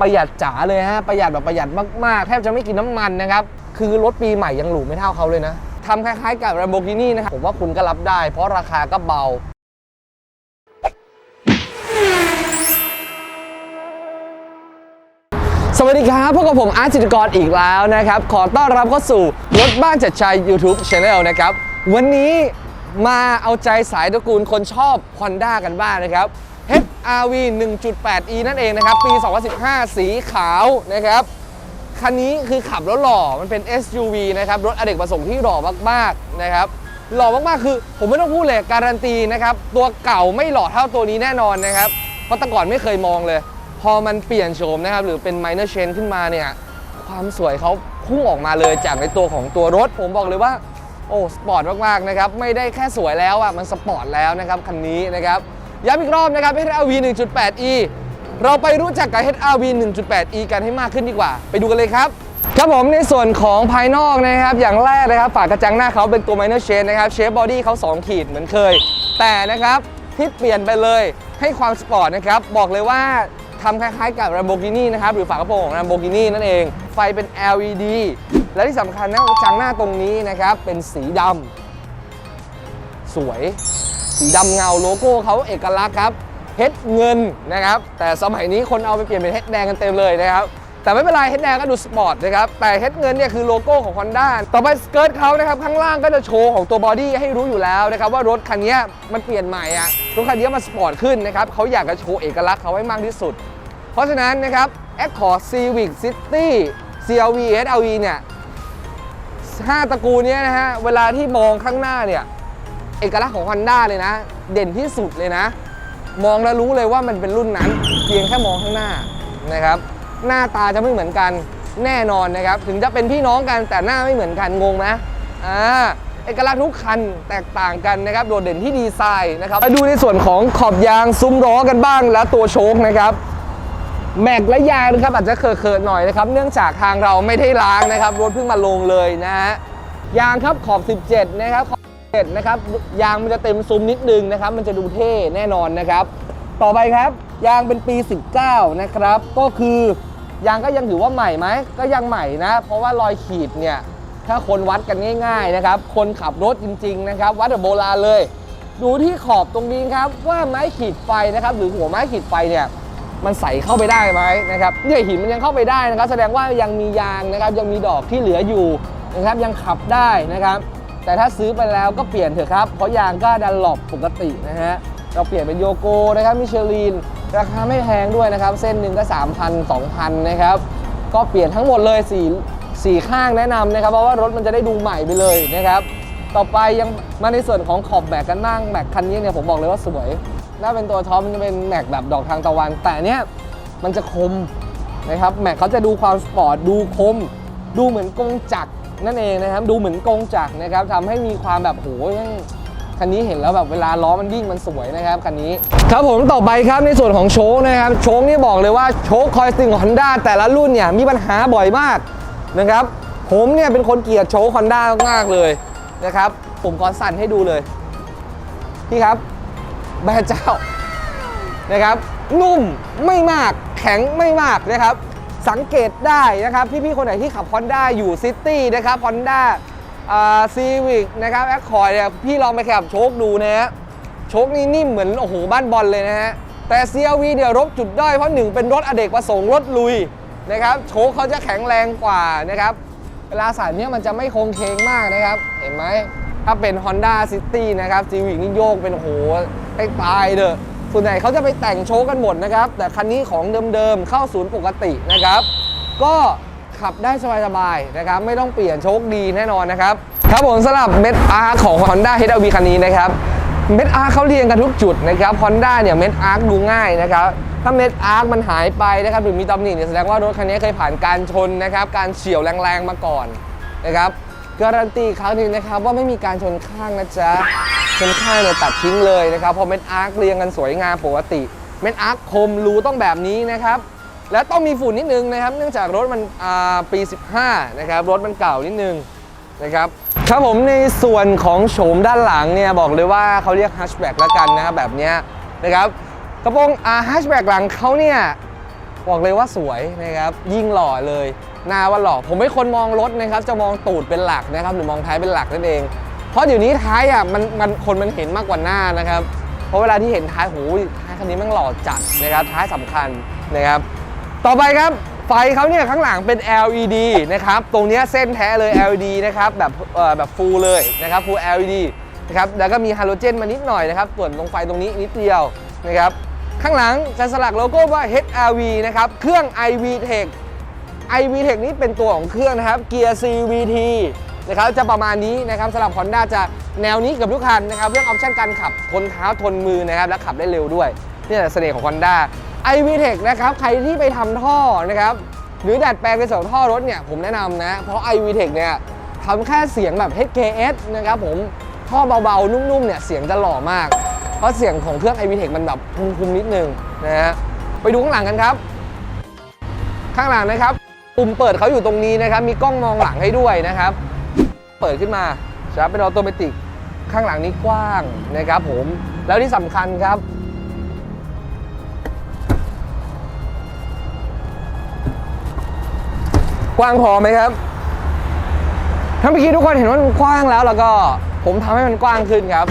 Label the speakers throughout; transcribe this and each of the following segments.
Speaker 1: ประหยัดจ๋าเลยฮะประหยัดแบบประหยัดมากๆ แทบจะไม่กินน้ำมันนะครับ คือรถปีใหม่ยังหรูไม่เท่าเขาเลยนะทำคล้ายๆกับ Lamborghini นะครับผมว่าคุณก็รับได้ เพราะราคาก็เบาสวัสดีครับพวกกับผมอาร์ตจิตกรอีกแล้วนะครับ ขอต้อนรับเข้าสู่รถบ้านจัดชัย YouTube Channel นะครับ วันนี้มาเอาใจสายตระกูลคนชอบ Honda กันบ้างนะครับ Rv 1.8e นั่นเองนะครับ ปี 2015 สีขาวนะครับ คันนี้คือขับแล้วหล่อ มันเป็น SUV นะครับ รถอเนกประสงค์ที่หล่อมากๆนะครับ หล่อมากๆ คือ ผมไม่ต้องพูดเลยการันตีนะครับ ตัวเก่าไม่หล่อเท่าตัวนี้แน่นอนนะครับ เพราะแต่ก่อนไม่เคยมองเลย พอมันเปลี่ยนโฉมนะครับ หรือเป็น minor change ขึ้นมาเนี่ย ความสวยเขาพุ่งออกมาเลยจากในตัวของตัวรถ ผมบอกเลยว่า โอ้ สปอร์ตมากๆ นะครับ ไม่ได้แค่สวยแล้วอะ มันสปอร์ตแล้วนะครับ คันนี้นะครับ ย้ำอีกรอบนะครับ HRV 1.8e เราไปรู้จักกับ HRV 1.8e กันให้มากขึ้นดีกว่า ไปดูกันเลยครับ ครับผมในส่วนของภายนอกนะครับ อย่างแรกนะครับ ฝากกระจังหน้าเขาเป็นตัว minor change นะครับ เชฟบอดี้เขา 2 ขีดเหมือนเคย แต่นะครับที่เปลี่ยนไปเลยให้ความสปอร์ตนะครับ บอกเลยว่าทำคล้ายๆกับ Lamborghini นะครับ หรือฝากระโปรงของ Lamborghini นั่นเอง ไฟเป็น LED และที่สำคัญนะกระจังหน้าตรงนี้นะครับ เป็นสีดำสวย สีดำเงาโลโก้เขาเอกลักษณ์ครับเฮดเงินนะครับ แต่สมัยนี้คนเอาไปเปลี่ยนเป็นเฮดแดงกันเต็มเลยนะครับ แต่ไม่เป็นไรเฮดแดงก็ดูสปอร์ตนะครับ แต่เฮดเงินเนี่ยคือโลโก้ของ Honda ต่อไปสเกิร์ตเขานะครับ ข้างล่างก็จะโชว์ของตัวบอดี้ให้รู้อยู่แล้วนะครับ ว่ารถคันนี้มันเปลี่ยนใหม่อะรถคันนี้มันสปอร์ตขึ้นนะครับเขาอยากจะโชว์เอกลักษณ์เขาให้มากที่สุด เพราะฉะนั้นนะครับ Accord Civic City CRV SRV เนี่ยห้าตระกูลนี้นะฮะเวลาที่มองข้างหน้าเนี่ย เอกลักษณ์ของ Honda เลยนะ เด่นที่สุดเลยนะ มองแล้วรู้เลยว่ามันเป็นรุ่นนั้น เพียงแค่มองข้างหน้านะครับ หน้าตาจะไม่เหมือนกันแน่นอนนะครับ ถึงจะเป็นพี่น้องกันแต่หน้าไม่เหมือนกันงงไหมอ่าเอกลักษณ์ทุกคันแตกต่างกันนะครับ โดดเด่นที่ดีไซน์นะครับมาดูในส่วนของขอบยางซุ้มล้อกันบ้างแล้วตัวโชคนะครับแม็กและยางนะครับอาจจะเคอะๆหน่อยนะครับ เนื่องจากทางเราไม่ได้ล้างนะครับรถเพิ่งมาลงเลยนะฮะยางครับขอบ 17 นะครับข อบ17นะครับยางมันจะเต็มซุ้มนิดนึงนะครับ มันจะดูเท่แน่นอนนะครับ ต่อไปครับ ยางเป็นปี 19 นะครับ ก็คือยางก็ยังถือว่าใหม่ไหมก็ยังใหม่นะ เพราะว่ารอยขีดเนี่ยถ้าคนวัดกันง่ายๆนะครับ คนขับรถจริง ๆ นะครับ วัดแบบโบราณเลย ดูที่ขอบตรงนี้ครับ ว่าไม้ขีดไฟนะครับ หรือหัวไม้ขีดไฟเนี่ยมันใส่เข้าไปได้ไหมนะครับเนี่ยหินมันยังเข้าไปได้นะครับ แสดงว่ายังมียางนะครับ ยังมีดอกที่เหลืออยู่นะครับ ยังขับได้นะครับ แต่ถ้าซื้อไปแล้วก็เปลี่ยนเถอะครับ เพราะยางก็ดันหลบปกตินะฮะ เราเปลี่ยนเป็นโยโกนะครับมิชลินราคาไม่แพงด้วยนะครับ เส้นหนึ่งก็ 3,000 2,000 นะครับ ก็เปลี่ยนทั้งหมดเลย4 4ข้างแนะนำนะครับ เพราะว่ารถมันจะได้ดูใหม่ไปเลยนะครับ ต่อไปยังมาในส่วนของขอบแม็กกันบ้างแม็กคันนี้เนี่ยผมบอกเลยว่าสวยถ้าเป็นตัวท็อปมันจะเป็นแม็กแบบดอกทางตะวัน แต่เนี้ยมันจะคมนะครับแม็กเขาจะดูความสปอร์ตดูคม ดูเหมือนกงจักร นั่นเองนะครับดูเหมือนกงจักรนะครับทำให้มีความแบบโหยังคันนี้เห็นแล้วแบบเวลาล้อมันวิ่งมันสวยนะครับคันนี้ ครับผมต่อไปครับในส่วนของโชคนะครับโชคนี่บอกเลยว่าโชคคอยสติงของ Honda แต่ละรุ่นเนี่ยมีปัญหาบ่อยมากนะครับผมเนี่ยเป็นคนเกลียดโชค Honda มากๆเลยนะครับผมขอสั่นให้ดูเลยพี่ครับแม่เจ้านะครับนุ่มไม่มากแข็งไม่มากนะครับ สังเกตได้นะครับพี่ๆคนไหนที่ขับ Honda อยู่ซิตี้นะครับ Honda ซีวิกนะครับแอคคอร์ดเนี่ยพี่ลองไปขับโชคดูนะฮะโชคนี่นิ่มเหมือนโอ้โหบ้านบอลเลยนะฮะแต่ CRV เนี่ยรบจุดด้อยเพราะหนึ่งเป็นรถอเนกประสงค์รถลุยนะครับโชคเขาจะแข็งแรงกว่านะครับเวลาใส่เนี่ยมันจะไม่โคงเคงมากนะครับ เห็นไหมถ้าเป็น Honda City นะครับ Civic นี่โยกเป็นโอ้โหให้ตายเด้อ ส่วนใหญ่เขาจะไปแต่งโชว์กันหมดนะครับ แต่คันนี้ของเดิมๆเข้าศูนย์ปกตินะครับ ก็ขับได้สบายๆนะครับ ไม่ต้องเปลี่ยนโชคดีแน่นอนนะครับ ครับผมสำหรับเม็ดอาร์ของ Honda HRV คันนี้นะครับเม็ดอาร์เขาเรียงกันทุกจุดนะครับ Honda เนี่ยเม็ดอาร์ดูง่ายนะครับ ถ้าเม็ดอาร์มันหายไปนะครับหรือมีตำหนิเนี่ยแสดงว่ารถคันนี้เคยผ่านการชนนะครับ การเฉี่ยวแรงๆมาก่อนนะครับ การันตีครั้งหนึ่งนะครับว่าไม่มีการชนข้างนะจ๊ะชนข้างเนี่ยตัดทิ้งเลยนะครับเพอเม็ดอาร์คเรียงกันสวยงามปกติ เม็ดอาร์คคมรูต้องแบบนี้นะครับและต้องมีฝุ่นนิดนึงนะครับ เนื่องจากรถมันปี 15 นะครับ รถมันเก่านิดนึงนะครับ ครับผมในส่วนของโฉมด้านหลังเนี่ย บอกเลยว่าเขาเรียกฮัชแบ็กแล้วกันนะครับแบบนี้นะครับ กระโปรงฮัชแบ็กหลังเขาเนี่ย บอกเลยว่าสวยนะครับ ยิ่งหล่อเลย หน้าว่าหล่อผมไม่คนมองรถนะครับจะมองตูดเป็นหลักนะครับหรือมองท้ายเป็นหลักนั่นเอง เพราะเดี๋ยวนี้ท้ายอะมันมันคนมันเห็นมากกว่าหน้านะครับเพราะเวลาที่เห็นท้ายโหยท้ายคันนี้แมันหล่อจัดนะครับท้ายสำคัญนะครับ ต่อไปครับไฟเขาเนี่ยข้างหลังเป็น LED นะครับตรงนี้เส้นแท้เลย LED นะครับแบบแบบฟูลเลยนะครับ full LED นะครับแล้วก็มีฮาโลเจนมานิดหน่อยนะครับส่วนตรงไฟตรงนี้นิดเดียวนะครับข้างหลังจะสลักโลโก้ว่า HRV นะครับเครื่อง iV Tech iV Tech นี้เป็นตัวของเครื่องนะครับเกียร์ CVT นะครับจะประมาณนี้นะครับสำหรับ Honda จะแนวนี้กับทุกคันนะครับเรื่องออปชั่นการขับทนเท้าทนมือนะครับและขับได้เร็วด้วยนี่แหละเสน่ห์ของ Honda iV Tech นะครับใครที่ไปทำท่อนะครับหรือดัดแปลงในส่วนของท่อรถเนี่ยผมแนะนำนะ เพราะ iV Tech เนี่ยทำแค่เสียงแบบ HKS นะครับผมท่อเบาๆ นุ่มๆเนี่ยเสียงจะหล่อมาก เพราะเสียงของเครื่อง iV Tech มันแบบคุมๆนิดนึงนะฮะไปดูข้างหลังกันครับ ข้างหลังนะครับ ปุ่มเปิดเขาอยู่ตรงนี้นะครับ มีกล้องมองหลังให้ด้วยนะครับ เปิดขึ้นมาจะเป็นออโตเมติกข้างหลังนี้กว้างนะครับผม แล้วที่สำคัญครับ กว้างพอไหมครับ ถ้าเมื่อกี้ทุกคนเห็นว่ามันกว้างแล้วแล้วก็ผมทำให้มันกว้างขึ้นครับ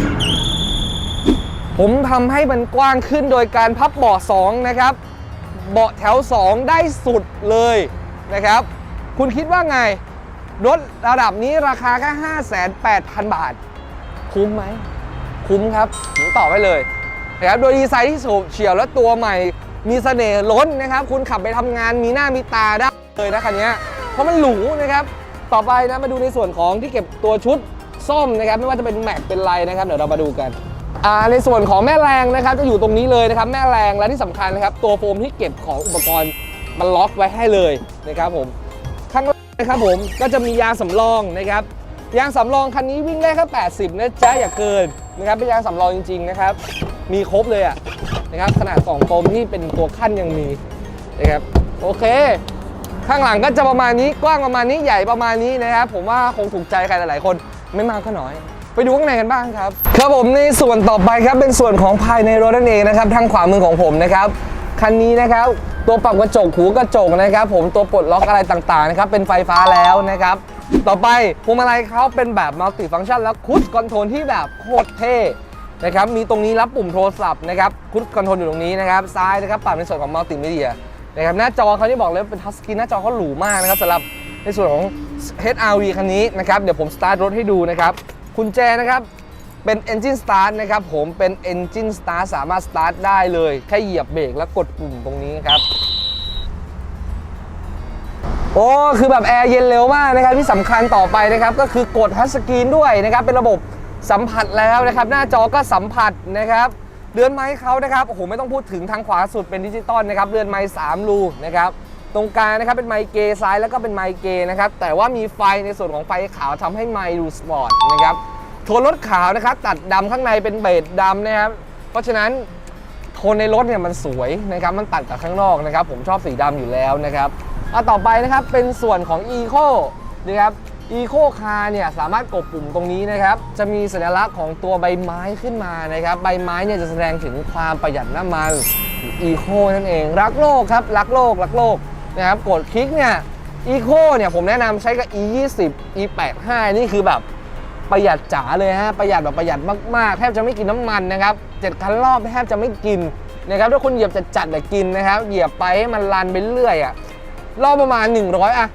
Speaker 1: ผมทำให้มันกว้างขึ้นโดยการพับเบาะ2นะครับ เบาะแถว 2 ได้สุดเลย นะครับ คุณคิดว่าไง รถระดับนี้ราคาแค่ 58,000 บาท คุ้มไหม คุ้มครับ ผมตอบไว้เลยนะครับ โดยดีไซน์ที่สูบเฉียวและตัวใหม่ มีเสน่ห์ล้นนะครับ คุณขับไปทำงานมีหน้ามีตาได้เลยนะคันนี้ เพราะมันหรูนะครับ ต่อไปนะมาดูในส่วนของที่เก็บตัวชุดส้มนะครับ ไม่ว่าจะเป็นแม็กเป็นไรนะครับ เดี๋ยวเรามาดูกันอ่าในส่วนของแม่แรงนะครับจะอยู่ตรงนี้เลยนะครับ แม่แรงและที่สำคัญนะครับ ตัวโฟมที่เก็บของอุปกรณ์ มันล็อกไว้ให้เลยนะครับผมข้างล่างนะครับผมก็จะมียางสำรองนะครับยางสำรองคันนี้วิ่งได้แค่80 นะจ๊ะอย่าเกินนะครับเป็นยางสำรองจริงๆนะครับมีครบเลยอะนะครับขนาดกล่องโฟมที่เป็นตัวขั้นยังมีนะครับโอเค ข้างหลังก็จะประมาณนี้กว้างประมาณนี้ใหญ่ประมาณนี้นะครับผมว่าคงถูกใจใครหลายๆคนไม่มากก็น้อยไปดูข้างในกันบ้างครับ ครับผมในส่วนต่อไปครับเป็นส่วนของภายในรถนั่นเองนะครับทางขวามือของผมนะครับ คันนี้นะครับ ตัวปรับกระจกหูกระจกนะครับ ผมตัวปลดล็อกอะไรต่างๆนะครับ เป็นไฟฟ้าแล้วนะครับ ต่อไปพวงมาลัยเขาเป็นแบบมัลติฟัง c t ชันแล้วคุชคอนโทรลที่แบบโคตรเท่นะครับ มีตรงนี้รับปุ่มโทรศัพท์นะครับคุชคอนโทรลอยู่ตรงนี้นะครับ ซ้ายนะครับปรับในส่วนของมัลติมีเดียนะครับหน้าจอเขาที่บอกเลยเป็นทัชสกรีนหน้าจอเขาหรูมากนะครับสำหรับในส่วนของ HRV คันนี้นะครับ เดี๋ยวผมสตาร์ทรถให้ดูนะครับกุญแจนะครับ เป็น Engine Start นะครับผมเป็น Engine Start สามารถ Start ได้เลยแค่เหยียบเบรกแล้วกดปุ่มตรงนี้ครับโอ้คือแบบแอร์เย็นเร็วมากนะครับที่สำคัญต่อไปนะครับก็คือกดทัชสกรีนด้วยนะครับเป็นระบบสัมผัสแล้วนะครับ หน้าจอก็สัมผัสนะครับเรือนไม้เขานะครับโอ้โหไม่ต้องพูดถึงทางขวาสุดเป็นดิจิตอลนะครับเรือนไม้3รูนะครับตรงกลางนะครับเป็นไมค์เกย์ซ้ายแล้วก็เป็นไมค์เกย์นะครับแต่ว่ามีไฟในส่วนของไฟขาวทำให้ไมค์ดูสปอร์ตนะครับ โทนรถขาวนะครับตัดดำข้างในเป็นเบจดำนะครับเพราะฉะนั้นโทนในรถเนี่ยมันสวยนะครับมันตัดกับข้างนอกนะครับผมชอบสีดำอยู่แล้วนะครับอะต่อไปนะครับเป็นส่วนของ Eco นะครับ Eco Car เนี่ยสามารถกดปุ่มตรงนี้นะครับ จะมีสัญลักษณ์ของตัวใบไม้ขึ้นมานะครับ ใบไม้เนี่ยจะแสดงถึงความประหยัดน้ำมัน Eco นั่นเอง รักโลกครับ รักโลก รักโลกนะครับ กดคลิกเนี่ย Eco เนี่ยผมแนะนำใช้กับ E20 E85 นี่คือแบบ ประหยัดจ๋าเลยฮะประหยัดแบบประหยัดมากๆแทบจะไม่กินน้ำมันนะครับเจ็ดคันรอบแทบจะไม่กินนะครับถ้าคุณเหยียบจัดจัดแต่กินนะครับ เหยียบไปให้มันรันไปเรื่อยอะรอบประมาณ 100อะ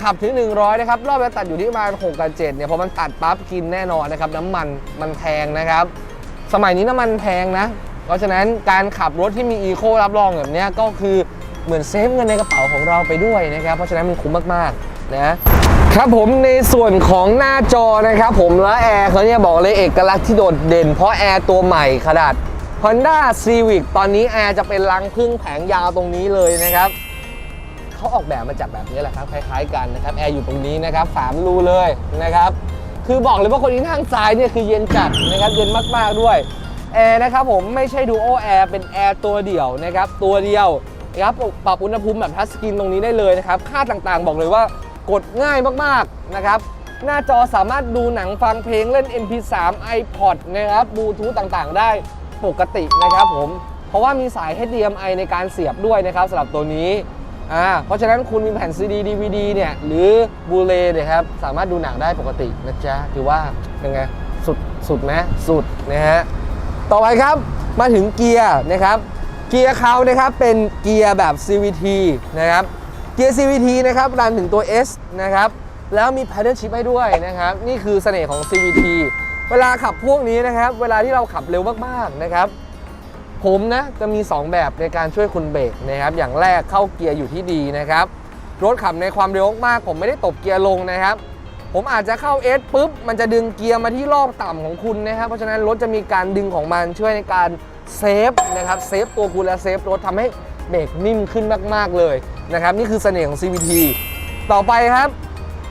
Speaker 1: ขับถึง 100 นะครับ รอบจะตัดอยู่ที่ประมาณ6กับ7เนี่ยพอมันตัดปั๊บกินแน่นอนนะครับน้ำมันมันแพงนะครับ สมัยนี้น้ำมันแพงนะ เพราะฉะนั้นการขับรถที่มีอีโครับรองแบบเนี้ยก็คือเหมือนเซฟเงินในกระเป๋าของเราไปด้วยนะครับ เพราะฉะนั้นมันคุ้มมากๆนะ ครับผมในส่วนของหน้าจอนะครับผมและแอร์เขาเนี่ยบอกเลยเอกลักษณ์ที่โดดเด่น เพราะแอร์ตัวใหม่ขนาด Honda Civic ตอนนี้แอร์จะเป็นรังพึ่งแผงยาวตรงนี้เลยนะครับเขาออกแบบมาจากแบบนี้แหละครับคล้ายๆกันนะครับแอร์อยู่ตรงนี้นะครับสามรูเลยนะครับคือบอกเลยว่าคนที่นั่งซ้ายเนี่ยคือเย็นจัดนะครับเย็นมากๆด้วยแอร์นะครับผมไม่ใช่ดูโอแอร์เป็นแอร์ตัวเดียวนะครับตัวเดียวนะครับปรับอุณหภูมิแบบทัชสกรีนตรงนี้ได้เลยนะครับค่าต่างๆ บอกเลยว่า กดง่ายมากๆนะครับหน้าจอสามารถดูหนังฟังเพลงเล่น MP3 iPod นะครับบลูทูธต่างๆ ได้ปกตินะครับผม เพราะว่ามีสาย HDMI ในการเสียบด้วยนะครับสำหรับตัวนี้อ่าเพราะฉะนั้นคุณมีแผ่น CD DVD เนี่ยหรือบูเลเนี่ยครับสามารถดูหนังได้ปกตินะจ๊ะถือว่าเป็นไงสุดสุดไหมสุดนะฮะต่อไปครับมาถึงเกียร์นะครับ เกียร์เขานะครับเป็นเกียร์แบบ CVT นะครับ กียร์ CVT นะครับรันถึงตัว S นะครับแล้วมี paddle shift ให้ด้วยนะครับนี่คือเสน่ห์ของ CVT เวลาขับพวกนี้นะครับ เวลาที่เราขับเร็วมากๆนะครับ ผมนะจะมี 2 แบบในการช่วยคุณเบรกนะครับ อย่างแรกเข้าเกียร์อยู่ที่ดีนะครับ รถขับในความเร็วมากผมไม่ได้ตบเกียร์ลงนะครับ ผมอาจจะเข้า S ปุ๊บ มันจะดึงเกียร์มาที่รอบต่ำของคุณนะครับ เพราะฉะนั้นรถจะมีการดึงของมันช่วยในการเซฟนะครับเซฟตัวคุณและเซฟรถทำให้เบรกนิ่มขึ้นมากๆเลย นะครับนี่คือเสน่ห์ของ CVT ต่อไปครับ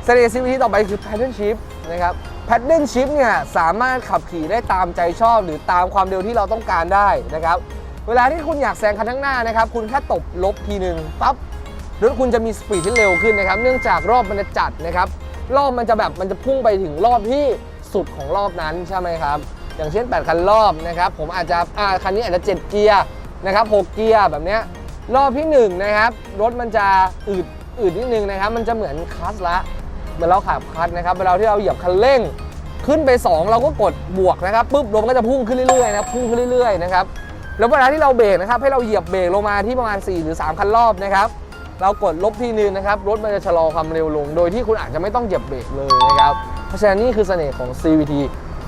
Speaker 1: เสน่ห์ CVT ต่อไปคือ paddle shift นะครับ paddle shift เนี่ยสามารถขับขี่ได้ตามใจชอบ หรือตามความเร็วที่เราต้องการได้นะครับเวลาที่คุณอยากแซงคันข้างหน้านะครับคุณแค่ตบลบทีหนึ่งปั๊บรถคุณจะมีสปีดที่เร็วขึ้นนะครับเนื่องจากรอบมันจะจัดนะครับรอบมันจะแบบมันจะพุ่งไปถึงรอบที่สุดของรอบนั้นใช่ไหมครับอย่างเช่น 8 คันรอบนะครับผมอาจจะคันนี้อาจจะ 7 เกียร์นะครับ6เกียร์แบบเนี้ย รอบที่1นะครับรถมันจะอืดอืดนิดนึงนะครับมันจะเหมือนคลัสละเหมือนเราขับคลัสนะครับเวลาที่เราเหยียบคันเร่ง ขึ้นไป 2 เราก็กดบวกนะครับปุ๊บรถมันก็จะพุ่งขึ้นเรื่อยๆนะพุ่งขึ้นเรื่อยๆนะครับแล้วเวลาที่เราเบรกนะครับให้เราเหยียบเบรกลงมาที่ประมาณ 4 หรือ 3 คันรอบนะครับเรากดลบทีนึงนะครับรถมันจะชะลอความเร็วลง โดยที่คุณอาจจะไม่ต้องเหยียบเบรกเลยนะครับเพราะฉะนั้นนี่คือเสน่ห์ของ CVT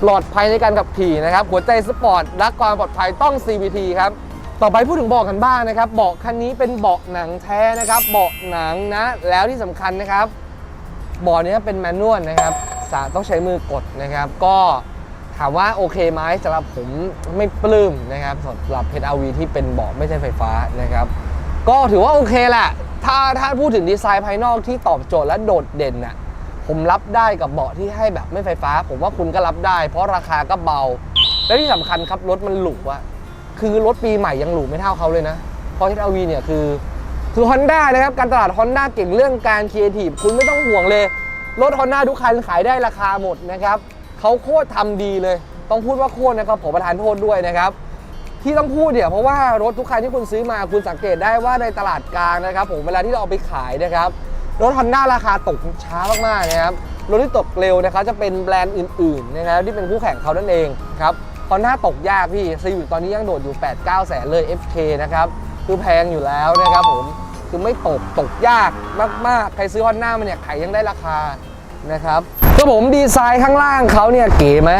Speaker 1: ปลอดภัยในการขับขี่นะครับหัวใจสปอร์ตรักความปลอดภัยต้อง CVT ครับ ต่อไปพูดถึงเบาะกันบ้างนะครับเบาะคันนี้เป็นเบาะหนังแท้นะครับเบาะหนังนะ แล้วที่สำคัญนะครับเบาะนี้เป็นแมนนวลนะครับสาต้องใช้มือกดนะครับ ก็ถามว่าโอเคไหมสำหรับผมไม่ปลื้มนะครับสำหรับ HRV ที่เป็นเบาะไม่ใช่ไฟฟ้านะครับ ก็ถือว่าโอเคแหละถ้าถ้าพูดถึงดีไซน์ภายนอกที่ตอบโจทย์และโดดเด่นน่ะผมรับได้กับเบาะที่ให้แบบไม่ไฟฟ้า ผมว่าคุณก็รับได้ เพราะราคาก็เบา และที่สำคัญครับรถมันหรูอะ คือรถปีใหม่ยังหรูไม่เท่าเขาเลยนะเพราะ HRV เนี่ยคือคือ Honda นะครับการตลาด Honda เก่งเรื่องการครีเอทีฟคุณไม่ต้องห่วงเลย รถ Honda ทุกคันขายได้ราคาหมดนะครับเขาโคตรทำดีเลย ต้องพูดว่าโคตรนะครับผมประทานโทษด้วยนะครับ ที่ต้องพูดเนี่ยเพราะว่ารถทุกคันที่คุณซื้อมาคุณสังเกตได้ว่าในตลาดกลางนะครับ ผมเวลาที่เราเอาไปขายนะครับรถ Honda ราคาตกช้ามากๆนะครับรถที่ตกเร็วนะครับจะเป็นแบรนด์อื่นๆนะครับที่เป็นคู่แข่งเขานั่นเองครับ Honda ตกยากพี่ซีวิ c ตอนนี้ยังโดดอยู่ 8-9แสนเลย FK นะครับ คือแพงอยู่แล้วนะครับผม คือไม่ตกตกยากมากๆ ใครซื้อ Honda มาเนี่ยขายยังได้ราคานะครับก็ผมดีไซน์ข้างล่างเขาเนี่ยเก๋ไหม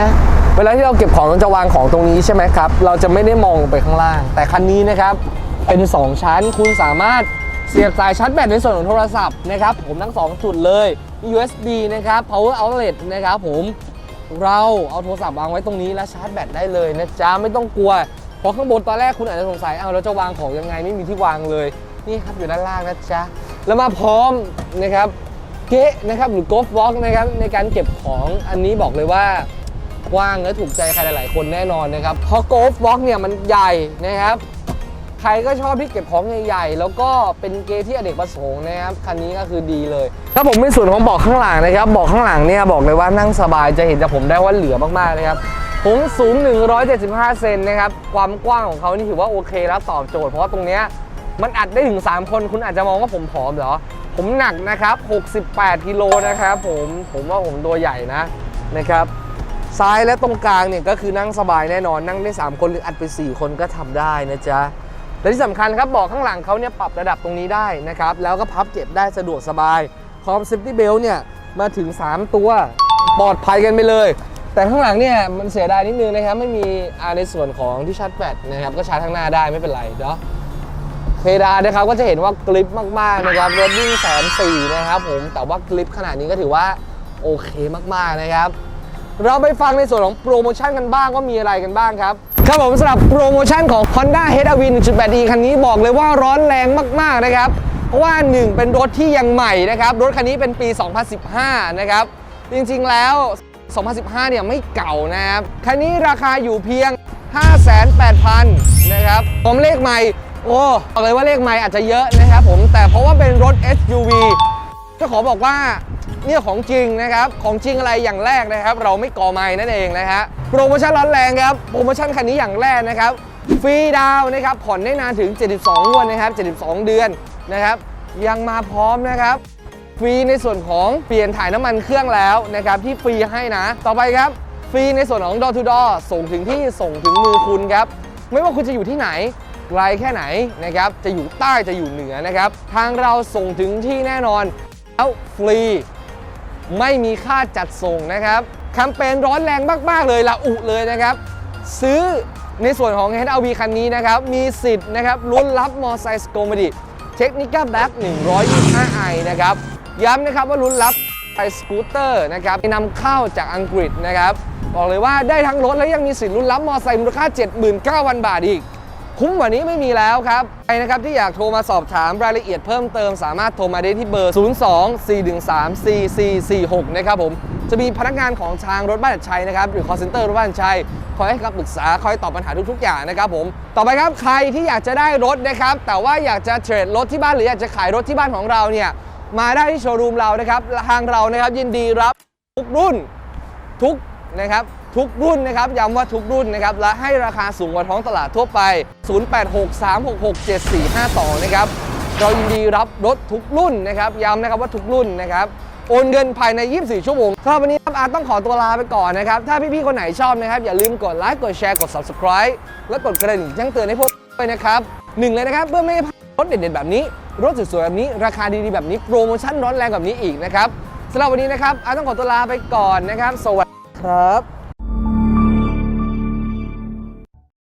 Speaker 1: เวลาที่เราเก็บของเราจะวางของตรงนี้ใช่ไหมครับ เราจะไม่ได้มองลงไปข้างล่าง แต่คันนี้นะครับเป็น 2 ชั้นคุณสามารถเสียบสายชาร์จแบตในส่วนของโทรศัพท์นะครับผมทั้ง 2 จุดเลย USB นะครับ power outlet นะครับผม เราเอาโทรศัพท์วางไว้ตรงนี้แล้วชาร์จแบตได้เลยนะจ๊ะไม่ต้องกลัวเพราะข้างบนตอนแรกคุณอาจจะสงสัยเอาเราจะวางของยังไงไม่มีที่วางเลยนี่ครับอยู่ด้านล่างนะจ๊ะแล้วมาพร้อมนะครับเกะนะครับหรือ Golf Walk นะครับในการเก็บของอันนี้บอกเลยว่ากว้างและถูกใจใครหลาย ๆ คนแน่นอนนะครับเพราะ Golf Walk เนี่ยมันใหญ่นะครับ ใครก็ชอบที่เก็บของใหญ่ๆ แล้วก็เป็นเกย์ที่อเนกประสงค์นะครับ คันนี้ก็คือดีเลย ถ้าผมในส่วนของเบาะข้างหลังนะครับเบาะข้างหลังเนี่ยบอกเลยว่านั่งสบายจะเห็นจากผมได้ว่าเหลือมากๆนะครับผมสูง 175 เซนนะครับ ความกว้างของเขานี่ถือว่าโอเคแล้วตอบโจทย์ เพราะว่าตรงเนี้ยมันอัดได้ถึง 3 คน คุณอาจจะมองว่าผมผอมเหรอ ผมหนักนะครับ 68 กิโลนะครับผม ผมว่าผมตัวใหญ่นะนะครับ ซ้ายและตรงกลางเนี่ยก็คือนั่งสบายแน่นอน นั่งได้ 3 คนหรืออัดไป 4 คนก็ทำได้นะจ๊ะ และที่สำคัญครับเบอกข้างหลังเขาเนี่ยปรับระดับตรงนี้ได้นะครับแล้วก็พับเก็บได้สะดวกสบายพร้อม safety belt เนี่ยมาถึง 3 ตัวปลอดภัยกันไปเลย แต่ข้างหลังเนี่ยมันเสียดายนิดนึงนะครับไม่มีอาในส่วนของที่ชาร์จแบตนะครับก็ชาร์จข้างหน้าได้ไม่เป็นไรเนาะเพดานนะครับก็จะเห็นว่ากริปมากๆนะครับรถวิ่งแสนสี่นะครับผมแต่ว่ากริปขนาดนี้ก็ถือว่าโอเคมากๆนะครับ เราไปฟังในส่วนของโปรโมชั่นกันบ้างว่ามีอะไรกันบ้างครับ ครับผมสำหรับโปรโมชั่นของ Honda HR-V 1.8e คันนี้บอกเลยว่าร้อนแรงมาก ๆ นะครับ เพราะว่า 1 เป็นรถที่ยังใหม่นะครับ รถคันนี้เป็นปี 2015 นะครับ จริง ๆ แล้ว 2015 เนี่ยไม่เก่านะครับ คันนี้ราคาอยู่เพียง 58,000 นะครับผมเลขใหม่ โอ้บอกเลยว่าเลขใหม่อาจจะเยอะนะครับผม แต่เพราะว่าเป็นรถ SUV จะขอบอกว่า เนี่ยของจริงนะครับ ของจริงอะไรอย่างแรกนะครับ เราไม่ก่อไม้นั่นเองนะฮะโปรโมชั่นร้อนแรงครับโปรโมชั่นคันนี้อย่างแรกนะครับฟรีดาวนะครับผ่อนได้นานถึง 72งวดนะครับ 72 เดือนนะครับ ยังมาพร้อมนะครับฟรีในส่วนของเปลี่ยนถ่ายน้ำมันเครื่องแล้วนะครับที่ฟรีให้นะ ต่อไปครับฟรีในส่วนของ door to door ส่งถึงที่ส่งถึงมือคุณครับ ไม่ว่าคุณจะอยู่ที่ไหนไกลแค่ไหนนะครับจะอยู่ใต้จะอยู่เหนือนะครับ ทางเราส่งถึงที่แน่นอนแล้วฟรี ไม่มีค่าจัดส่งนะครับแคมเปญร้อนแรงมากๆเลยละอุเลยนะครับ ซื้อในส่วนของ HRV คันนี้นะครับ มีสิทธิ์นะครับลุ้นรับมอไซค์สโกมดิเทคนิค a แบ็ก 125i นะครับ ย้ำนะครับว่าลุ้นรับไอสกูตเตอร์นะครับนำเข้าจากอังกฤษนะครับ บอกเลยว่าได้ทั้งรถและยังมีสิทธิ์ลุ้นรับมอไซค์มูลค่า 79,000 บาทอีก คุ้มกว่านี้ไม่มีแล้วครับใครนะครับที่อยากโทรมาสอบถามรายละเอียดเพิ่มเติมสามารถโทรมาได้ที่เบอร์ 02-413-4446 นะครับผม จะมีพนักงานของทางรถบ้านชัยนะครับหรือ call center รถบ้านชัยคอยให้คำปรึกษาคอยตอบปัญหาทุกๆอย่างนะครับผม ต่อไปครับใครที่อยากจะได้รถนะครับแต่ว่าอยากจะเทรดรถที่บ้านหรืออยากจะขายรถที่บ้านของเราเนี่ยมาได้ที่โชว์รูมเรานะครับทางเรานะครับยินดีรับทุกรุ่นทุกนะครับ ทุกรุ่นนะครับย้ำว่าทุกรุ่นนะครับและให้ราคาสูงกว่าท้องตลาดทั่วไป 0863667452 นะครับเรายินดีรับรถทุกรุ่นนะครับย้ำนะครับว่าทุกรุ่นนะครับโอนเงินภายใน 24 ชั่วโมงสำหรับวันนี้ครับอาต้องขอตัวลาไปก่อนนะครับ ถ้าพี่ๆ คนไหนชอบนะครับ อย่าลืมกดไลค์ กดแชร์ กด subscribe และกดกระดิ่งแจ้งเตือนให้พวกด้วยนะครับหนึ่งเลยนะครับ เพื่อไม่ให้พลาดรถเด็ดๆ แบบนี้ รถสวยๆ แบบนี้ ราคาดีๆ แบบนี้ โปรโมชั่นร้อนแรงแบบนี้อีกนะครับสำหรับวันนี้นะครับอาร์ตต้องขอตัวลาไปก่อนนะครับ สวัสดีครับ